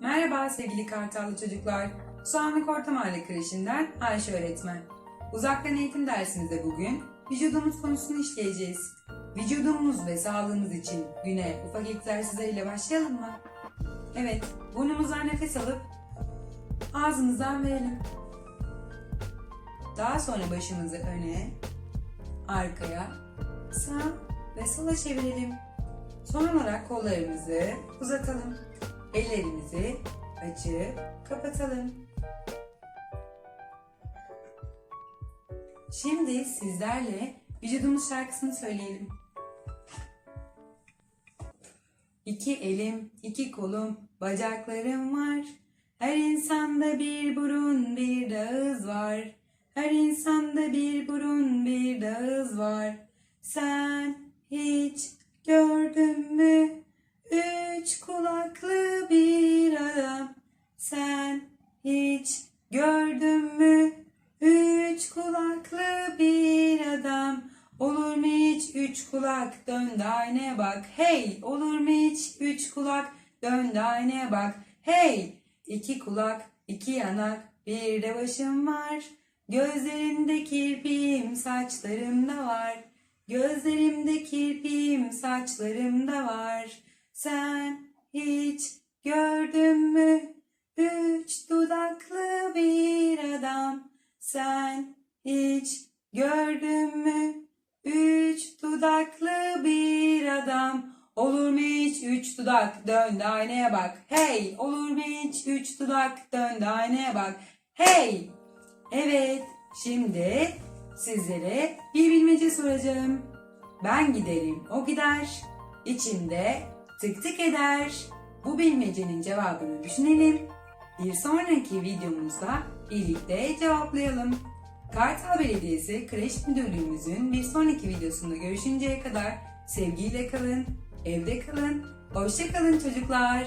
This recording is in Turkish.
Merhaba sevgili Kartallı çocuklar. Soğanlık Orta Mahalle Kreşi'nden Ayşe öğretmen. Uzaktan eğitim dersimizde bugün vücudumuz konusunu işleyeceğiz. Vücudumuz ve sağlığımız için güne ufak egzersizlerle başlayalım mı? Evet, burnumuzdan nefes alıp ağzımızdan verelim. Daha sonra başımızı öne, arkaya, sağ ve sola çevirelim. Son olarak kollarımızı uzatalım. Ellerimizi açıp kapatalım. Şimdi sizlerle vücudumuz şarkısını söyleyelim. İki elim, iki kolum, bacaklarım var. Her insanda bir burun, bir de ağız var. Her insanda bir burun, bir de ağız var. Sen hiç gördün mü? Üç kulaklı gördün mü? Üç kulaklı bir adam. Olur mu hiç üç kulak dön de aynaya bak. Hey olur mu hiç üç kulak dön de aynaya bak. Hey iki kulak iki yanak bir de başım var. Gözlerinde kirpiğim saçlarımda var. Gözlerimde kirpiğim saçlarımda var. Sen hiç gördün mü? Dudaklı bir adam. Sen hiç gördün mü? Üç dudaklı bir adam. Olur mu hiç üç dudak dön de aynaya bak. Hey olur mu hiç üç dudak dön de aynaya bak. Hey. Evet şimdi sizlere bir bilmece soracağım. Ben giderim o gider. İçimde tık tık eder. Bu bilmecenin cevabını düşünelim. Bir sonraki videomuzda birlikte cevaplayalım. Kartal Belediyesi Kreş Müdürlüğümüzün bir sonraki videosunda görüşünceye kadar sevgiyle kalın, evde kalın, hoşça kalın çocuklar.